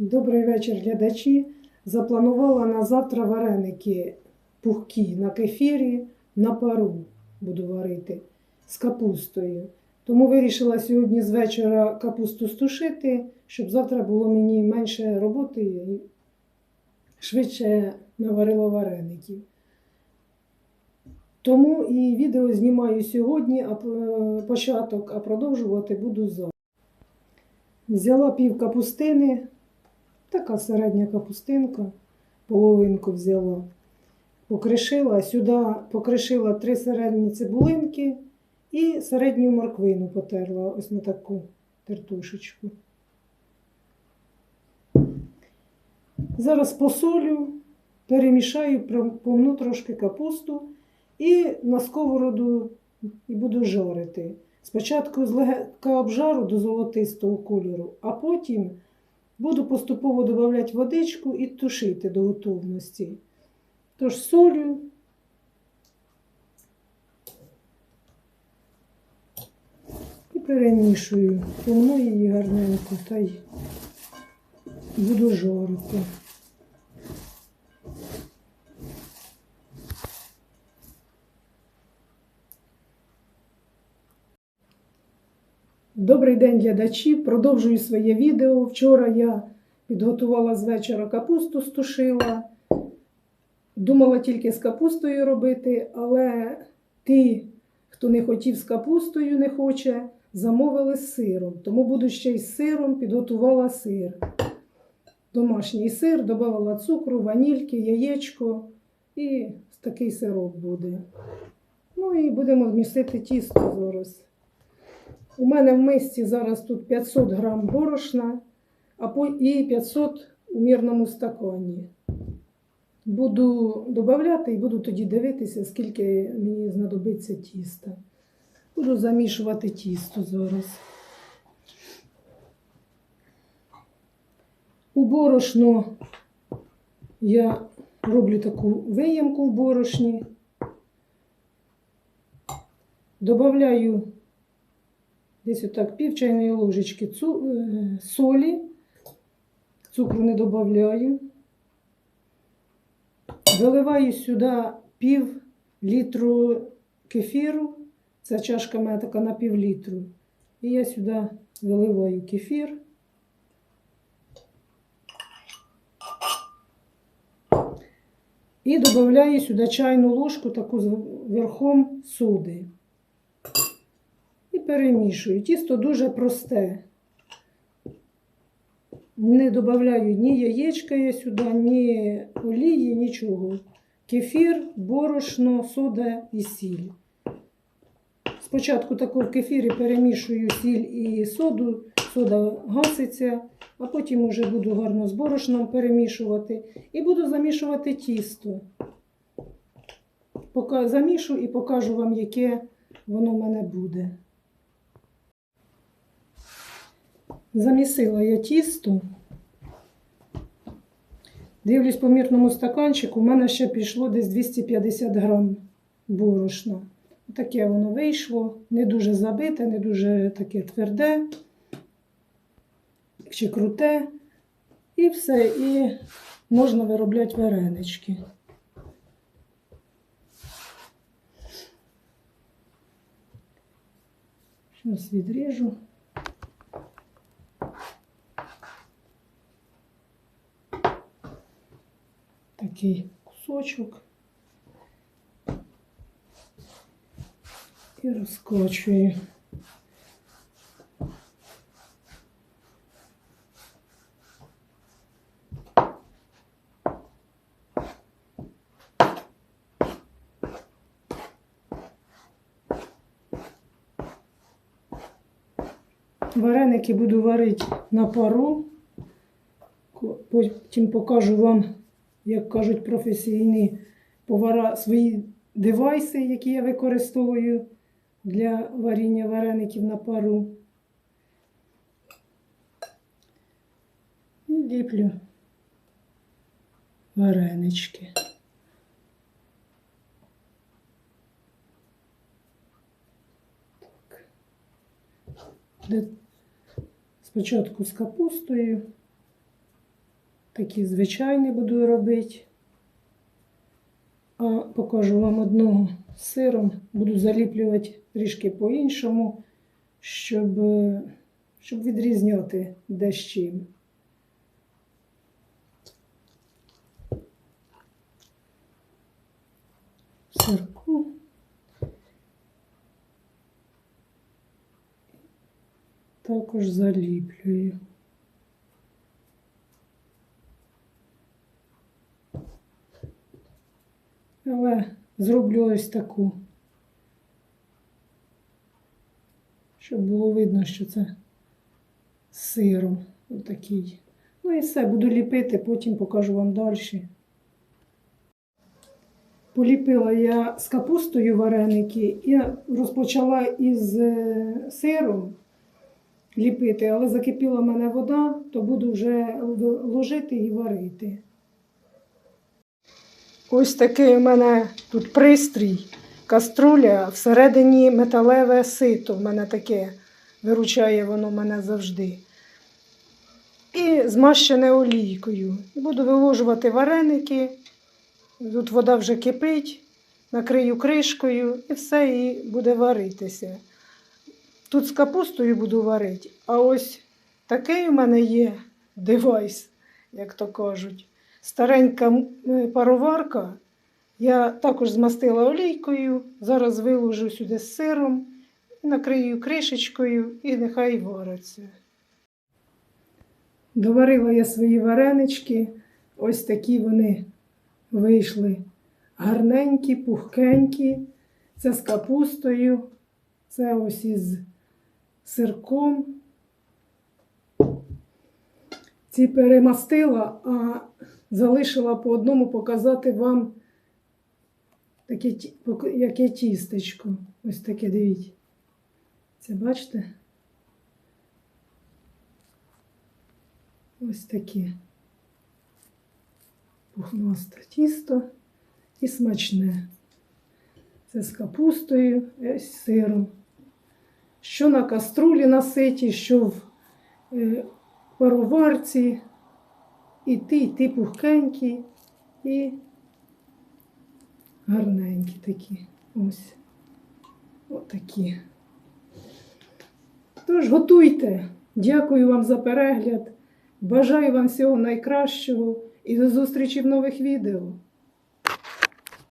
Добрий вечір, глядачі. Запланувала на завтра вареники пухкі на кефірі, на пару буду варити з капустою. Тому вирішила сьогодні з вечора капусту стушити, щоб завтра було мені менше роботи і швидше наварила вареників. Тому і відео знімаю сьогодні, а початок, а продовжувати буду завтра. Взяла пів капустини, така середня капустинка, половинку взяла. Покришила, сюди покришила три середні цибулинки і середню морквину потерла ось на таку тертушечку. Зараз посолю, перемішаю, помну трошки капусту і на сковороду буду жарити. Спочатку злегка обжару до золотистого кольору, а потім буду поступово додавати водичку і тушити до готовності. Тож солю. І перемішую, помну її гарненько та й буду жарити. Добрий день, глядачі! Продовжую своє відео. Вчора я підготувала з вечора капусту, стушила. Думала тільки з капустою робити, але ті, хто не хотів з капустою, не хоче, замовили з сиром. Тому буду ще й з сиром підготувала сир. Домашній сир, додавала цукру, ванільки, яєчко і такий сирок буде. Ну і будемо вмістити тісто зараз. У мене в мисці зараз тут 500 грам борошна, а по і 500 у мірному стакані. Буду додати і буду тоді дивитися, скільки мені знадобиться тіста. Буду замішувати тісто зараз. У борошно я роблю таку виємку в борошні. Добавляю десь отак пів чайної ложечки цу, е, солі, цукру не додаю. Виливаю сюди пів літру кефіру. Ця чашка мене така на пів літру. І я сюди виливаю кефір. І додаю сюди чайну ложку таку з верхом соди. Перемішую. Тісто дуже просте. Не додаю ні яєчка я сюди, ні олії, нічого. Кефір, борошно, сода і сіль. Спочатку таку в кефірі перемішую сіль і соду, сода гаситься, а потім вже буду гарно з борошном перемішувати і буду замішувати тісто. Поки замішу і покажу вам, яке воно в мене буде. Замісила я тісто. Дивлюсь по мірному стаканчику, у мене ще пішло десь 250 грам борошна. Таке воно вийшло, не дуже забите, не дуже таке тверде чи круте. І все, і можна виробляти варенички. Зараз відріжу. Такий кусочок. І розкочую. Вареники буду варити на пару. Потім покажу вам, як кажуть професійні повара, свої девайси, які я використовую для варіння вареників на пару. І ліплю варенички. Так. Спочатку з капустою, такі звичайні буду робити. А покажу вам одного з сиром. Буду заліплювати трішки по-іншому, щоб, е, щоб відрізняти де з чим. Сирку. Також заліплюю. Але зроблю ось таку, щоб було видно, що це сиром. Отакий. Ну і все, буду ліпити, потім покажу вам далі. Поліпила я з капустою вареники і розпочала із е, сиром ліпити, але закипіла в мене вода, то буду вже ложити і варити. Ось такий у мене тут пристрій, каструля, всередині металеве сито. В мене таке виручає воно мене завжди. І змащене олійкою. Буду виложувати вареники. Тут вода вже кипить, накрию кришкою і все і буде варитися. Тут з капустою буду варити, а ось такий у мене є девайс, як то кажуть. Старенька е, пароварка. Я також змастила олійкою, зараз виложу сюди з сиром, накрию кришечкою і нехай вариться. Доварила я свої варенички. Ось такі вони вийшли гарненькі, пухкенькі. Це з капустою, це ось із сирком. Ці перемастила, а залишила по одному показати вам таке, яке тістечко. Ось таке, дивіться. Це бачите? Ось таке пухнасте тісто і смачне. Це з капустою, е, з сиром. Що на каструлі наситі, що в е, пароварці. І йти пухкенькі, і гарненькі такі. Ось. Отакі. Тож готуйте. Дякую вам за перегляд. Бажаю вам всього найкращого і до зустрічі в нових відео.